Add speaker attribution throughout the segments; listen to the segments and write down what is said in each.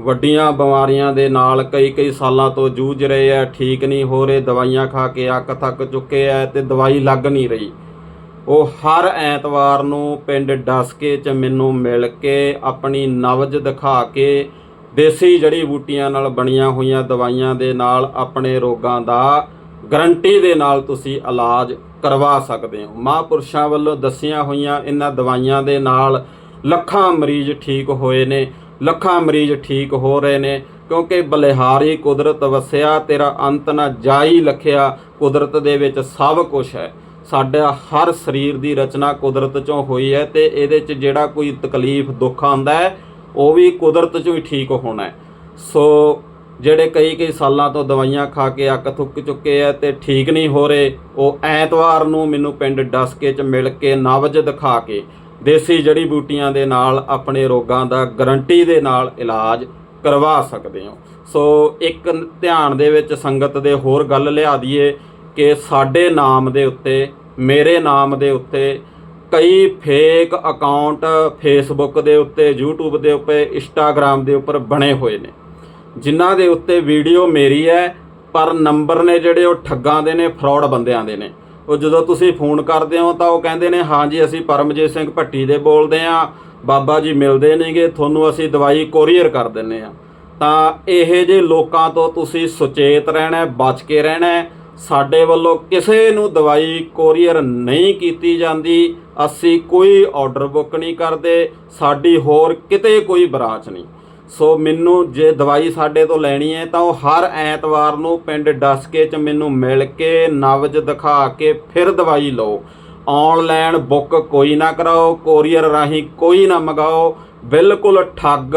Speaker 1: ਵੱਡੀਆਂ ਬਿਮਾਰੀਆਂ ਦੇ ਨਾਲ ਕਈ ਕਈ ਸਾਲਾਂ ਤੋਂ ਜੂਝ ਰਹੇ ਆ, ਠੀਕ ਨਹੀਂ ਹੋ ਰਹੇ, ਦਵਾਈਆਂ ਖਾ ਕੇ ਅੱਕ ਥੱਕ ਚੁੱਕੇ ਆ ਤੇ ਦਵਾਈ ਲੱਗ ਨਹੀਂ ਰਹੀ। ਉਹ ਹਰ ਐਤਵਾਰ ਨੂੰ ਪਿੰਡ ਡਸਕੇ ਚ ਮੈਨੂੰ ਮਿਲ ਕੇ ਆਪਣੀ ਨਵਜ ਦਿਖਾ ਕੇ ਦੇਸੀ ਜੜੀ ਬੂਟੀਆਂ ਨਾਲ ਬਣੀਆਂ ਹੋਈਆਂ ਦਵਾਈਆਂ ਦੇ ਨਾਲ ਆਪਣੇ ਰੋਗਾਂ ਦਾ ਗਰੰਟੀ ਦੇ ਨਾਲ ਤੁਸੀਂ ਇਲਾਜ ਕਰਵਾ ਸਕਦੇ ਹੋ। ਮਹਾਂਪੁਰਸ਼ਾਂ ਵੱਲੋਂ ਦੱਸੀਆਂ ਹੋਈਆਂ ਇਹਨਾਂ ਦਵਾਈਆਂ ਦੇ ਨਾਲ ਲੱਖਾਂ ਮਰੀਜ਼ ਠੀਕ ਹੋਏ ਨੇ। ਲੱਖਾਂ ਮਰੀਜ਼ ਠੀਕ ਹੋ ਰਹੇ ਨੇ, ਕਿਉਂਕਿ ਬਲਿਹਾਰੀ ਕੁਦਰਤ ਵਸਿਆ, ਤੇਰਾ ਅੰਤ ਨਾ ਜਾਈ ਲਖਿਆ, ਕੁਦਰਤ ਦੇ ਵਿੱਚ ਸਭ ਕੁਝ ਹੈ। ਸਾਡਾ ਹਰ ਸਰੀਰ ਦੀ ਰਚਨਾ ਕੁਦਰਤ ਚੋਂ ਹੋਈ ਹੈ ਤੇ ਇਹਦੇ 'ਚ ਜਿਹੜਾ ਕੋਈ ਤਕਲੀਫ, ਦੁੱਖ ਆਂਦਾ ਹੈ, ਉਹ ਵੀ ਕੁਦਰਤ ਚੋਂ ਹੀ ਠੀਕ ਹੋਣਾ ਹੈ। ਸੋ ਜਿਹੜੇ ਕਈ ਕਈ ਸਾਲਾਂ ਤੋਂ ਦਵਾਈਆਂ ਖਾ ਕੇ ਅੱਕ ਥੁੱਕ ਚੁੱਕੇ ਆ ਤੇ ਠੀਕ ਨਹੀਂ ਹੋ ਰਹੇ, ਉਹ ਐਤਵਾਰ ਨੂੰ ਮੈਨੂੰ ਪਿੰਡ ਡਸਕੇ 'ਚ ਮਿਲ ਕੇ ਨਵਜ ਦਿਖਾ ਕੇ ਦੇਸੀ ਜੜੀ ਬੂਟੀਆਂ ਦੇ ਨਾਲ ਆਪਣੇ ਰੋਗਾਂ ਦਾ ਗਰੰਟੀ ਦੇ ਨਾਲ ਇਲਾਜ ਕਰਵਾ ਸਕਦੇ ਹੋ। ਸੋ ਇੱਕ ਧਿਆਨ ਦੇ ਵਿੱਚ ਸੰਗਤ ਦੇ ਹੋਰ ਗੱਲ ਲਿਆ ਦਈਏ ਕਿ ਸਾਡੇ ਨਾਮ ਦੇ ਉੱਤੇ, ਮੇਰੇ ਨਾਮ ਦੇ ਉੱਤੇ ਕਈ ਫੇਕ ਅਕਾਊਂਟ ਫੇਸਬੁੱਕ ਦੇ ਉੱਤੇ, YouTube ਦੇ ਉੱਤੇ ਇੰਸਟਾਗ੍ਰam ਦੇ ਉੱਪਰ ਬਣੇ ਹੋਏ ਨੇ। ਜਿਨ੍ਹਾਂ ਦੇ ਉੱਤੇ ਵੀਡੀਓ ਮੇਰੀ ਹੈ, ਪਰ ਨੰਬਰ ਨੇ ਜਿਹੜੇ ਉਹ ਠੱਗਾਂ ਦੇ ਨੇ, ਫਰਾਡ ਬੰਦਿਆਂ ਦੇ ਨੇ। ਉਹ ਜਦੋਂ ਤੁਸੀਂ ਫੋਨ ਕਰਦੇ ਹੋ ਤਾਂ ਉਹ ਕਹਿੰਦੇ ਨੇ ਹਾਂਜੀ ਅਸੀਂ ਪਰਮਜੀਤ ਸਿੰਘ ਭੱਟੀ ਦੇ ਬੋਲਦੇ ਆ ਬਾਬਾ ਜੀ ਮਿਲਦੇ ਨੇਗੇ ਤੁਹਾਨੂੰ ਅਸੀਂ ਦਵਾਈ ਕੋਰੀਅਰ ਕਰ ਦਿੰਨੇ ਆ ਤਾਂ ਇਹ ਜੇ ਲੋਕਾਂ ਤੋਂ ਤੁਸੀਂ ਸੁਚੇਤ ਰਹਿਣਾ ਬਚ ਕੇ ਰਹਿਣਾ ਸਾਡੇ ਵੱਲੋਂ ਕਿਸੇ ਨੂੰ ਦਵਾਈ ਕੋਰੀਅਰ ਨਹੀਂ ਕੀਤੀ ਜਾਂਦੀ। ਅਸੀਂ ਕੋਈ ਆਰਡਰ ਬੁੱਕ ਨਹੀਂ ਕਰਦੇ। ਸਾਡੀ ਹੋਰ ਕਿਤੇ ਕੋਈ ਬ੍ਰਾਂਚ ਨਹੀਂ। ਸੋ ਮੈਨੂੰ ਜੇ ਦਵਾਈ ਸਾਡੇ ਤੋਂ ਲੈਣੀ ਹੈ ਤਾਂ ਉਹ ਹਰ ਐਤਵਾਰ ਨੂੰ ਪਿੰਡ ਡਸਕੇ ਚ ਮੈਨੂੰ ਮਿਲ ਕੇ ਨਵਜ਼ ਦਿਖਾ ਕੇ ਫਿਰ ਦਵਾਈ ਲਓ। ਆਨਲਾਈਨ ਬੁੱਕ ਕੋਈ ਨਾ ਕਰਾਓ, ਕੋਰੀਅਰ ਰਾਹੀਂ ਕੋਈ ਨਾ ਮੰਗਾਓ। ਬਿਲਕੁਲ ਠੱਗ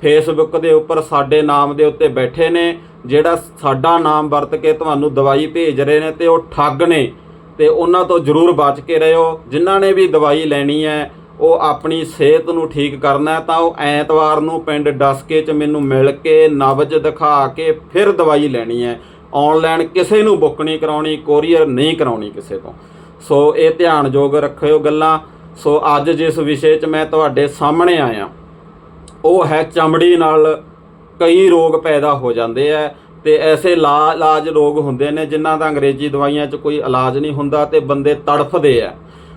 Speaker 1: ਫੇਸਬੁੱਕ ਦੇ ਉੱਪਰ ਸਾਡੇ ਨਾਮ ਦੇ ਉੱਤੇ ਬੈਠੇ ਨੇ, ਜਿਹੜਾ ਸਾਡਾ ਨਾਮ ਵਰਤ ਕੇ ਤੁਹਾਨੂੰ ਦਵਾਈ ਭੇਜ ਰਹੇ ਨੇ ਤੇ ਉਹ ਠੱਗ ਨੇ। ਤੇ ਉਹਨਾਂ ਤੋਂ ਜ਼ਰੂਰ ਬਚ ਕੇ ਰਹਿਓ। ਜਿਨ੍ਹਾਂ ਨੇ ਵੀ ਦਵਾਈ ਲੈਣੀ ਹੈ ਉਹ ਆਪਣੀ ਸਿਹਤ ਨੂੰ ਠੀਕ ਕਰਨਾ ਤਾਂ ਉਹ ਐਤਵਾਰ ਨੂੰ ਪਿੰਡ ਡਸਕੇ 'ਚ ਮੈਨੂੰ ਮਿਲ ਕੇ ਨਬਜ ਦਿਖਾ ਕੇ ਫਿਰ ਦਵਾਈ ਲੈਣੀ ਹੈ। ਆਨਲਾਈਨ ਕਿਸੇ ਨੂੰ ਬੁੱਕ ਨਹੀਂ ਕਰਾਉਣੀ, ਕੋਰੀਅਰ ਨਹੀਂ ਕਰਾਉਣੀ ਕਿਸੇ ਤੋਂ। ਸੋ ਇਹ ਧਿਆਨਯੋਗ ਰੱਖਿਓ ਗੱਲਾਂ। ਸੋ ਅੱਜ ਜਿਸ ਵਿਸ਼ੇ 'ਚ ਮੈਂ ਤੁਹਾਡੇ ਸਾਹਮਣੇ ਆਇਆ, ਉਹ ਹੈ ਚਮੜੀ ਨਾਲ ਕਈ ਰੋਗ ਪੈਦਾ ਹੋ ਜਾਂਦੇ ਆ ਤੇ ਐਸੇ ਲਾ, ਇਲਾਜ ਰੋਗ ਹੁੰਦੇ ਨੇ ਜਿਨ੍ਹਾਂ ਦਾ ਅੰਗਰੇਜ਼ੀ ਦਵਾਈਆਂ 'ਚ ਕੋਈ ਇਲਾਜ ਨਹੀਂ ਹੁੰਦਾ ਤੇ ਬੰਦੇ ਤੜਫਦੇ ਆ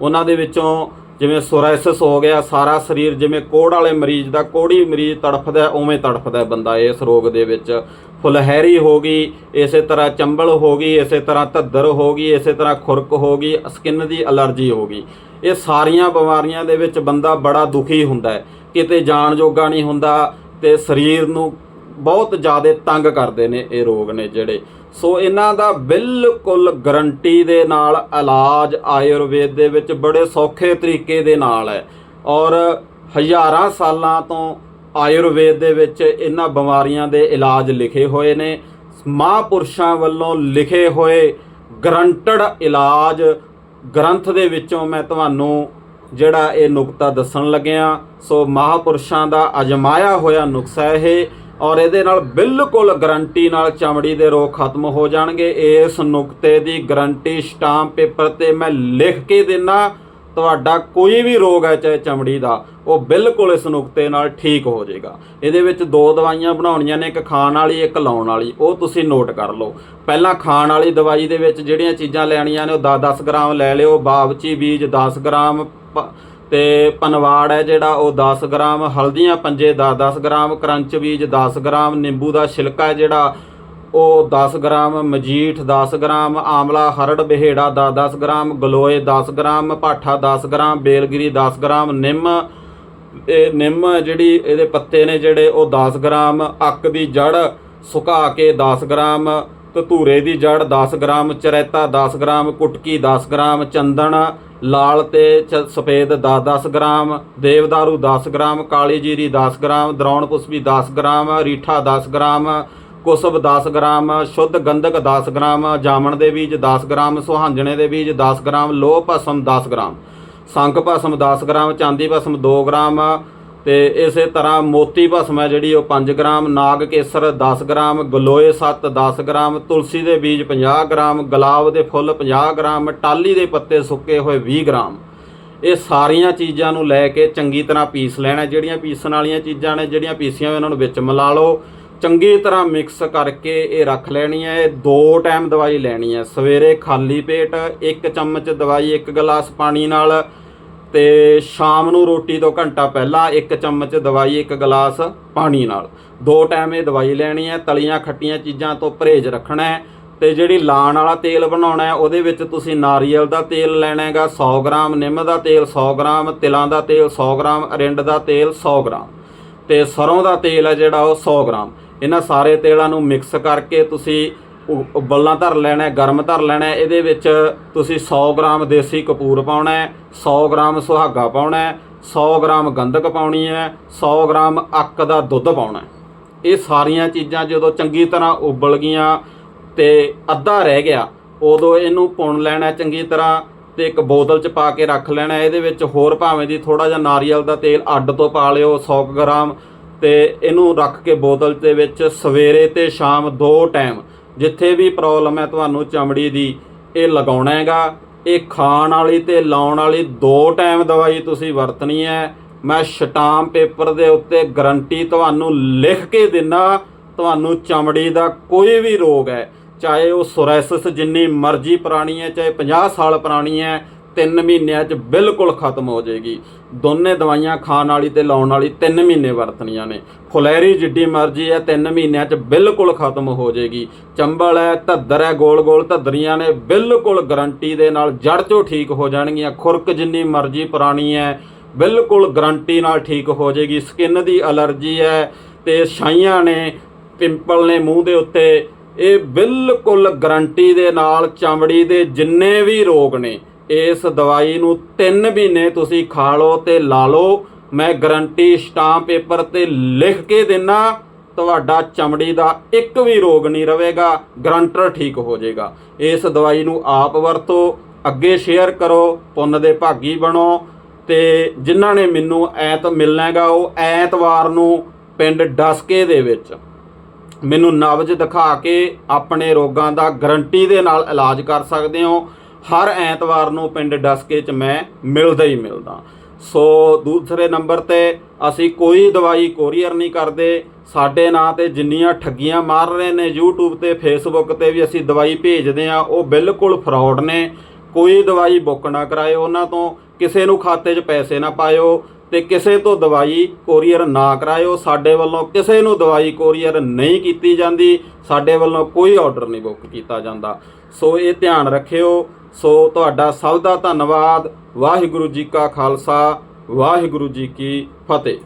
Speaker 1: ਉਹਨਾਂ ਦੇ ਵਿੱਚੋਂ ਜਿਵੇਂ ਸੋਰਾਇਸਿਸ ਹੋ ਗਿਆ, ਸਾਰਾ ਸਰੀਰ ਜਿਵੇਂ ਕੋੜ ਵਾਲੇ ਮਰੀਜ਼ ਦਾ, ਕੋੜੀ ਮਰੀਜ਼ ਤੜਫਦਾ ਉਵੇਂ ਤੜਫਦਾ ਬੰਦਾ ਇਸ ਰੋਗ ਦੇ ਵਿੱਚ। ਫੁਲਹੈਰੀ ਹੋ ਗਈ, ਇਸੇ ਤਰ੍ਹਾਂ ਚੰਬਲ ਹੋ ਗਈ, ਇਸੇ ਤਰ੍ਹਾਂ ਧੱਦਰ ਹੋ ਗਈ, ਇਸੇ ਤਰ੍ਹਾਂ ਖੁਰਕ ਹੋ ਗਈ, ਸਕਿਨ ਦੀ ਅਲਰਜੀ ਹੋ ਗਈ। ਇਹ ਸਾਰੀਆਂ ਬਿਮਾਰੀਆਂ ਦੇ ਵਿੱਚ ਬੰਦਾ ਬੜਾ ਦੁਖੀ ਹੁੰਦਾ ਹੈ। ਕਿਤੇ ਜਾਣ ਜੋਗਾ ਨਹੀਂ ਹੁੰਦਾ ਤੇ ਸਰੀਰ ਨੂੰ ਬਹੁਤ ਜ਼ਿਆਦਾ ਤੰਗ ਕਰਦੇ ਨੇ ਇਹ ਰੋਗ ਨੇ ਜਿਹੜੇ। ਸੋ ਇਹਨਾਂ ਦਾ ਬਿਲਕੁਲ ਗਰੰਟੀ ਦੇ ਨਾਲ ਇਲਾਜ ਆਯੁਰਵੇਦ ਦੇ ਵਿੱਚ ਬੜੇ ਸੌਖੇ ਤਰੀਕੇ ਦੇ ਨਾਲ ਹੈ। ਔਰ ਹਜ਼ਾਰਾਂ ਸਾਲਾਂ ਤੋਂ ਆਯੁਰਵੇਦ ਦੇ ਵਿੱਚ ਇਹਨਾਂ ਬਿਮਾਰੀਆਂ ਦੇ ਇਲਾਜ ਲਿਖੇ ਹੋਏ ਨੇ। ਮਹਾਂਪੁਰਸ਼ਾਂ ਵੱਲੋਂ ਲਿਖੇ ਹੋਏ ਗਰੰਟਡ ਇਲਾਜ ਗ੍ਰੰਥ ਦੇ ਵਿੱਚੋਂ ਮੈਂ ਤੁਹਾਨੂੰ ਜਿਹੜਾ ਇਹ ਨੁਕਤਾ ਦੱਸਣ ਲੱਗਿਆ। ਸੋ ਮਹਾਪੁਰਸ਼ਾਂ ਦਾ ਅਜਮਾਇਆ ਹੋਇਆ ਨੁਕਸਾ ਇਹ ਔਰ ਇਹਦੇ ਨਾਲ ਬਿਲਕੁਲ ਗਰੰਟੀ ਨਾਲ ਚਮੜੀ ਦੇ ਰੋਗ ਖਤਮ ਹੋ ਜਾਣਗੇ। ਇਸ ਨੁਕਤੇ ਦੀ ਗਰੰਟੀ ਸਟਾਂਪ ਪੇਪਰ ਤੇ ਮੈਂ ਲਿਖ ਕੇ ਦੇਣਾ ਤੁਹਾਡਾ ਕੋਈ ਵੀ ਰੋਗ ਹੈ, ਚਾਹੇ ਚਮੜੀ ਦਾ, ਉਹ ਬਿਲਕੁਲ ਇਸ ਨੁਕਤੇ ਨਾਲ ਠੀਕ ਹੋ ਜਾਏਗਾ। ਇਹਦੇ ਵਿੱਚ ਦੋ ਦਵਾਈਆਂ ਬਣਾਉਣੀਆਂ ਨੇ, ਇੱਕ ਖਾਣ ਵਾਲੀ, ਇੱਕ ਲਾਉਣ ਵਾਲੀ, ਉਹ ਤੁਸੀਂ ਨੋਟ ਕਰ ਲਓ। ਪਹਿਲਾਂ ਖਾਣ ਵਾਲੀ ਦਵਾਈ ਦੇ ਵਿੱਚ ਜਿਹੜੀਆਂ ਚੀਜ਼ਾਂ ਲੈਣੀਆਂ ਨੇ, ਉਹ 10-10 ਗ੍ਰਾਮ ਲੈ ਲਿਓ ਬਾਵਚੀ ਬੀਜ 10 ਗ੍ਰਾਮ ਤੇ ਪਨਵਾੜ ਹੈ ਜਿਹੜਾ ਉਹ 10 ਗ੍ਰਾਮ ਹਲਦੀਆਂ ਪੰਜੇ ਦਾ 10 ਗ੍ਰਾਮ ਕਰੰਚ ਬੀਜ 10 ਗ੍ਰਾਮ ਨਿੰਬੂ ਦਾ ਛਿਲਕਾ ਹੈ ਜਿਹੜਾ ਉਹ 10 ਗ੍ਰਾਮ ਮਜੀਠ 10 ਗ੍ਰਾਮ ਆਮਲਾ ਹਰੜ ਬਿਹੇੜਾ 10-10 ਗ੍ਰਾਮ ਗਲੋਏ 10 ਗ੍ਰਾਮ ਪਾਠਾ 10 ਗ੍ਰਾਮ ਬੇਲਗਿਰੀ 10 ਗ੍ਰਾਮ ਨਿੰਮ ਇਹ ਨਿੰਮ ਜਿਹੜੀ ਇਹਦੇ ਪੱਤੇ ਨੇ ਜਿਹੜੇ ਉਹ 10 ਗ੍ਰਾਮ ਅੱਕ ਦੀ ਜੜ ਸੁਕਾ ਕੇ 10 ਗ੍ਰਾਮ ਧਤੂਰੇ ਦੀ ਜੜ 10 ਗ੍ਰਾਮ ਚਰੈਤਾ 10 ਗ੍ਰਾਮ ਕੁਟਕੀ 10 ਗ੍ਰਾਮ ਚੰਦਨ ਲਾਲ ਤੇ ਚ- ਸਫੇਦ 10-10 ਗ੍ਰਾਮ ਦੇਵਦਾਰੂ 10 ਗ੍ਰਾਮ ਕਾਲੀ ਜੀਰੀ 10 ਗ੍ਰਾਮ ਦਰੌਣ ਪੁਸਪੀ 10 ਗ੍ਰਾਮ ਰੀਠਾ 10 ਗ੍ਰਾਮ ਕੁਸਬ 10 ਗ੍ਰਾਮ ਸ਼ੁੱਧ ਗੰਧਕ 10 ਗ੍ਰਾਮ ਜਾਮਣ ਦੇ ਬੀਜ 10 ਗ੍ਰਾਮ ਸੁਹਾਂਜਣੇ ਦੇ ਬੀਜ 10 ਗ੍ਰਾਮ ਲੋਹ ਭਸਮ 10 ਗ੍ਰਾਮ ਸੰਖ ਭਸਮ 10 ਗ੍ਰਾਮ ਚਾਂਦੀ ਭਸਮ 2 ਗ੍ਰਾਮ ਤੇ ਇਸੇ ਤਰ੍ਹਾਂ ਮੋਤੀ ਭਸਮ ਹੈ ਜਿਹੜੀ ਉਹ 5 ਗ੍ਰਾਮ, ਨਾਗ ਕੇਸਰ 10 ਗ੍ਰਾਮ, ਗਲੋਏ 7 10 ਗ੍ਰਾਮ, ਤੁਲਸੀ ਦੇ ਬੀਜ 50 ਗ੍ਰਾਮ, ਗੁਲਾਬ ਦੇ ਫੁੱਲ 50 ਗ੍ਰਾਮ, ਟਾਲੀ ਦੇ ਪੱਤੇ ਸੁੱਕੇ ਹੋਏ 20 ਗ੍ਰਾਮ। ਇਹ ਸਾਰੀਆਂ ਚੀਜ਼ਾਂ ਨੂੰ ਲੈ ਕੇ ਚੰਗੀ ਤਰ੍ਹਾਂ ਪੀਸ ਲੈਣਾ ਜਿਹੜੀਆਂ ਪੀਸਣ ਵਾਲੀਆਂ ਚੀਜ਼ਾਂ ਨੇ, ਜਿਹੜੀਆਂ ਪੀਸੀਆਂ ਹੋਈਆਂ ਉਹਨਾਂ ਨੂੰ ਵਿੱਚ ਮਿਲਾ ਲਓ। ਚੰਗੀ ਤਰ੍ਹਾਂ ਮਿਕਸ ਕਰਕੇ ਇਹ ਰੱਖ ਲੈਣੀ ਹੈ। ਇਹ ਦੋ ਟਾਈਮ ਦਵਾਈ ਲੈਣੀ ਹੈ। ਸਵੇਰੇ ਖਾਲੀ ਪੇਟ ਇੱਕ ਚਮਚ ਦਵਾਈ, ਇੱਕ ਗਲਾਸ ਪਾਣੀ ਨਾਲ ਤੇ ਸ਼ਾਮ ਨੂੰ ਰੋਟੀ ਤੋਂ ਘੰਟਾ ਪਹਿਲਾਂ ਇੱਕ ਚਮਚ ਦਵਾਈ, ਇੱਕ ਗਲਾਸ ਪਾਣੀ ਨਾਲ। ਦੋ ਟਾਈਮ ਇਹ ਦਵਾਈ ਲੈਣੀ ਹੈ, ਤਲੀਆਂ ਖੱਟੀਆਂ ਚੀਜ਼ਾਂ ਤੋਂ ਪਰਹੇਜ਼ ਰੱਖਣਾ ਹੈ ਤੇ ਜਿਹੜੀ ਲਾਣ ਵਾਲਾ ਤੇਲ ਬਣਾਉਣਾ ਹੈ, ਉਹਦੇ ਵਿੱਚ ਤੁਸੀਂ ਨਾਰੀਅਲ ਦਾ ਤੇਲ ਲੈਣਾ ਹੈਗਾ 100 ਗ੍ਰਾਮ, ਨਿੰਮ ਦਾ ਤੇਲ 100 ਗ੍ਰਾਮ, ਤਿਲਾਂ ਦਾ ਤੇਲ 100 ਗ੍ਰਾਮ, ਅਰਿੰਡ ਦਾ ਤੇਲ 100 ਗ੍ਰਾਮ ਤੇ ਸਰੋਂ ਦਾ ਤੇਲ ਹੈ ਜਿਹੜਾ ਉਹ 100 ਗ੍ਰਾਮ। ਇਹਨਾਂ ਸਾਰੇ ਤੇਲਾਂ ਨੂੰ ਮਿਕਸ ਕਰਕੇ ਤੁਸੀਂ ਉਬਲਣਾ ਧਰ ਲੈਣਾ, ਗਰਮ ਧਰ ਲੈਣਾ, ਇਹਦੇ ਵਿੱਚ ਤੁਸੀਂ 100 ਗ੍ਰਾਮ ਦੇਸੀ ਕਪੂਰ ਪਾਉਣਾ ਹੈ 100 ਗ੍ਰਾਮ ਸੁਹਾਗਾ ਪਾਉਣਾ ਹੈ 100 ਗ੍ਰਾਮ ਗੰਧਕ ਪਾਉਣੀ ਹੈ 100 ਗ੍ਰਾਮ ਅੱਕ ਦਾ ਦੁੱਧ ਪਾਉਣਾ ਇਹ ਸਾਰੀਆਂ ਚੀਜ਼ਾਂ ਜਦੋਂ ਚੰਗੀ ਤਰ੍ਹਾਂ ਉਬਲ ਗਈਆਂ ਤੇ ਅੱਧਾ ਰਹਿ ਗਿਆ, ਉਦੋਂ ਇਹਨੂੰ ਪੁਣ ਲੈਣਾ ਚੰਗੀ ਤਰ੍ਹਾਂ ਤੇ ਇੱਕ ਬੋਤਲ 'ਚ ਪਾ ਕੇ ਰੱਖ ਲੈਣਾ ਇਹਦੇ ਵਿੱਚ ਹੋਰ ਭਾਵੇਂ ਦੀ ਥੋੜਾ ਜਿਹਾ ਨਾਰੀਅਲ ਦਾ ਤੇਲ ਅੱਡ ਤੋਂ ਪਾ ਲਿਓ 100 ਕੁ ਗ੍ਰਾਮ, ਤੇ ਇਹਨੂੰ ਰੱਖ ਕੇ ਬੋਤਲ ਦੇ ਵਿੱਚ ਸਵੇਰੇ ਤੇ ਸ਼ਾਮ ਦੋ ਟਾਈਮ ਜਿੱਥੇ ਵੀ ਪ੍ਰੋਬਲਮ ਹੈ ਤੁਹਾਨੂੰ ਚਮੜੀ ਦੀ, ਇਹ ਲਗਾਉਣਾ ਹੈਗਾ। ਇਹ ਖਾਣ ਵਾਲੀ ਤੇ ਲਾਉਣ ਵਾਲੀ ਦੋ ਟਾਈਮ ਦਵਾਈ ਤੁਸੀਂ ਵਰਤਣੀ ਹੈ। ਮੈਂ ਸ਼ਟਾਮ ਪੇਪਰ ਦੇ ਉੱਤੇ ਗਰੰਟੀ ਤੁਹਾਨੂੰ ਲਿਖ ਕੇ ਦਿੰਨਾ, ਤੁਹਾਨੂੰ ਚਮੜੀ ਦਾ ਕੋਈ ਵੀ ਰੋਗ ਹੈ। ਚਾਹੇ ਉਹ ਸੋਰੈਸਿਸ ਜਿੰਨੀ ਮਰਜ਼ੀ ਪੁਰਾਣੀ ਹੈ, ਚਾਹੇ 50 ਸਾਲ ਪੁਰਾਣੀ ਹੈ 3 ਮਹੀਨਿਆਂ 'ਚ ਬਿਲਕੁਲ ਖਤਮ ਹੋ ਜਾਏਗੀ। ਦੋਨੇ ਦਵਾਈਆਂ ਖਾਣ ਵਾਲੀ ਤੇ ਲਾਉਣ ਵਾਲੀ 3 ਮਹੀਨੇ ਵਰਤਣੀਆਂ ਨੇ। ਫੁਲੈਰੀ ਜਿੱਡੀ ਮਰਜ਼ੀ ਹੈ 3 ਮਹੀਨਿਆਂ 'ਚ ਬਿਲਕੁਲ ਖਤਮ ਹੋ ਜਾਏਗੀ। ਚੰਬਲ ਹੈ, ਧੱਦਰ ਹੈ, ਗੋਲ ਗੋਲ ਧੱਦਰੀਆਂ ਨੇ, ਬਿਲਕੁਲ ਗਰੰਟੀ ਦੇ ਨਾਲ ਜੜ 'ਚੋਂ ਠੀਕ ਹੋ ਜਾਣਗੀਆਂ। ਖੁਰਕ ਜਿੰਨੀ ਮਰਜ਼ੀ ਪੁਰਾਣੀ ਹੈ, ਬਿਲਕੁਲ ਗਰੰਟੀ ਨਾਲ ਠੀਕ ਹੋ ਜਾਏਗੀ। ਸਕਿਨ ਦੀ ਅਲਰਜੀ ਹੈ ਤੇ ਛਾਈਆਂ ਨੇ, ਪਿੰਪਲ ਨੇ ਮੂੰਹ ਦੇ ਉੱਤੇ। ਇਹ ਬਿਲਕੁਲ ਗਰੰਟੀ ਦੇ ਨਾਲ, ਚਮੜੀ ਦੇ ਜਿੰਨੇ ਵੀ ਰੋਗ ਨੇ ਇਸ ਦਵਾਈ ਨੂੰ 3 ਮਹੀਨੇ ਤੁਸੀਂ ਖਾ ਲਓ ਤੇ ਲਾ ਲਓ। ਮੈਂ ਗਰੰਟੀ ਸਟਾਂਪ ਪੇਪਰ ਤੇ ਲਿਖ ਕੇ ਦਿੰਨਾ, ਤੁਹਾਡਾ ਚਮੜੀ ਦਾ ਇੱਕ ਵੀ ਰੋਗ ਨਹੀਂ ਰਹੇਗਾ, ਗਰੰਟਰ ਠੀਕ ਹੋ ਜਾਏਗਾ। ਇਸ ਦਵਾਈ ਨੂੰ ਆਪ ਵਰਤੋ, ਅੱਗੇ ਸ਼ੇਅਰ ਕਰੋ, ਪੁੰਨ ਦੇ ਭਾਗੀ ਬਣੋ ਤੇ ਜਿਨ੍ਹਾਂ ਨੇ ਮੈਨੂੰ ਐਤ ਮਿਲਣਾ ਹੈਗਾ, ਉਹ ਐਤਵਾਰ ਨੂੰ ਪਿੰਡ ਡਸਕੇ ਦੇ ਵਿੱਚ ਮੈਨੂੰ ਨਬਜ ਦਿਖਾ ਕੇ ਆਪਣੇ ਰੋਗਾਂ ਦਾ ਗਰੰਟੀ ਦੇ ਨਾਲ ਇਲਾਜ ਕਰ ਸਕਦੇ ਹੋ। ਹਰ ਐਤਵਾਰ ਨੂੰ ਪਿੰਡ ਡਸਕੇ 'ਚ ਮੈਂ ਮਿਲਦਾ ਹੀ ਮਿਲਦਾ। ਸੋ ਦੂਸਰੇ ਨੰਬਰ ਤੇ ਅਸੀਂ ਕੋਈ ਦਵਾਈ ਕੋਰੀਅਰ ਨਹੀਂ ਕਰਦੇ। ਸਾਡੇ ਨਾਂ ਤੇ ਜਿੰਨੀਆਂ ਠੱਗੀਆਂ ਮਾਰ ਰਹੇ ਨੇ YouTube ਤੇ Facebook ਤੇ ਵੀ ਅਸੀਂ ਦਵਾਈ ਭੇਜਦੇ ਆ ਉਹ ਬਿਲਕੁਲ ਫਰਾਡ ਨੇ। ਕੋਈ ਦਵਾਈ ਬੁੱਕ ਨਾ ਕਰਾਏ ਉਹਨਾਂ ਤੋਂ, ਕਿਸੇ ਨੂੰ ਖਾਤੇ 'ਚ ਪੈਸੇ ਨਾ ਪਾਇਓ ਤੇ ਕਿਸੇ ਤੋਂ ਦਵਾਈ ਕੋਰੀਅਰ ਨਾ ਕਰਾਇਓ। ਸਾਡੇ ਵੱਲੋਂ ਕਿਸੇ ਨੂੰ ਦਵਾਈ ਕੋਰੀਅਰ ਨਹੀਂ ਕੀਤੀ ਜਾਂਦੀ। ਸਾਡੇ ਵੱਲੋਂ ਕੋਈ ਆਰਡਰ ਨਹੀਂ ਬੁੱਕ ਕੀਤਾ ਜਾਂਦਾ। ਸੋ ਇਹ ਧਿਆਨ ਰੱਖਿਓ। ਸੋ ਤੁਹਾਡਾ ਸਭ ਦਾ ਧੰਨਵਾਦ। ਵਾਹਿਗੁਰੂ ਜੀ ਕਾ ਖਾਲਸਾ ਵਾਹਿਗੁਰੂ ਜੀ ਕੀ ਫਤਿਹ।